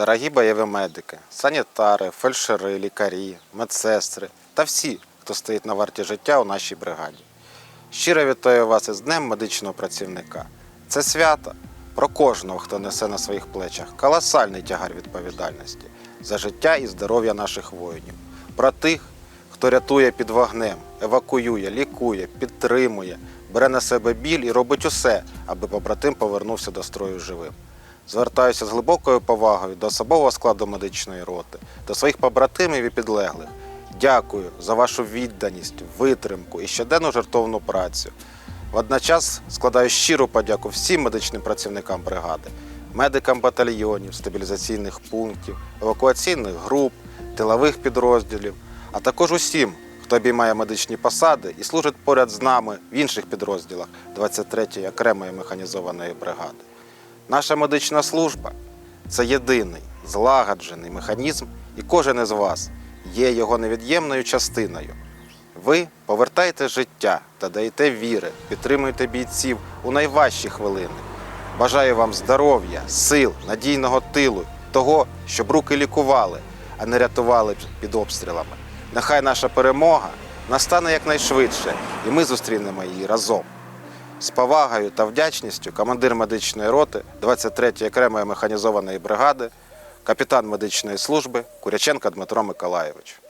Дорогі бойові медики, санітари, фельдшери, лікарі, медсестри та всі, хто стоїть на варті життя у нашій бригаді. Щиро вітаю вас із Днем медичного працівника. Це свято про кожного, хто несе на своїх плечах колосальний тягар відповідальності за життя і здоров'я наших воїнів, про тих, хто рятує під вогнем, евакуює, лікує, підтримує, бере на себе біль і робить усе, аби побратим повернувся до строю живим. Звертаюся з глибокою повагою до особового складу медичної роти, до своїх побратимів і підлеглих. Дякую за вашу відданість, витримку і щоденну жертовну працю. Водночас складаю щиру подяку всім медичним працівникам бригади, медикам батальйонів, стабілізаційних пунктів, евакуаційних груп, тилових підрозділів, а також усім, хто обіймає медичні посади і служить поряд з нами в інших підрозділах 23-ї окремої механізованої бригади. Наша медична служба це єдиний злагоджений механізм, і кожен із вас є його невід'ємною частиною. Ви повертаєте життя та даєте віри, підтримуєте бійців у найважчі хвилини. Бажаю вам здоров'я, сил, надійного тилу, того, щоб руки лікували, а не рятували під обстрілами. Нехай наша перемога настане якнайшвидше, і ми зустрінемо її разом. З повагою та вдячністю командир медичної роти 23-ї окремої механізованої бригади, капітан медичної служби Куряченко Дмитро Миколайович.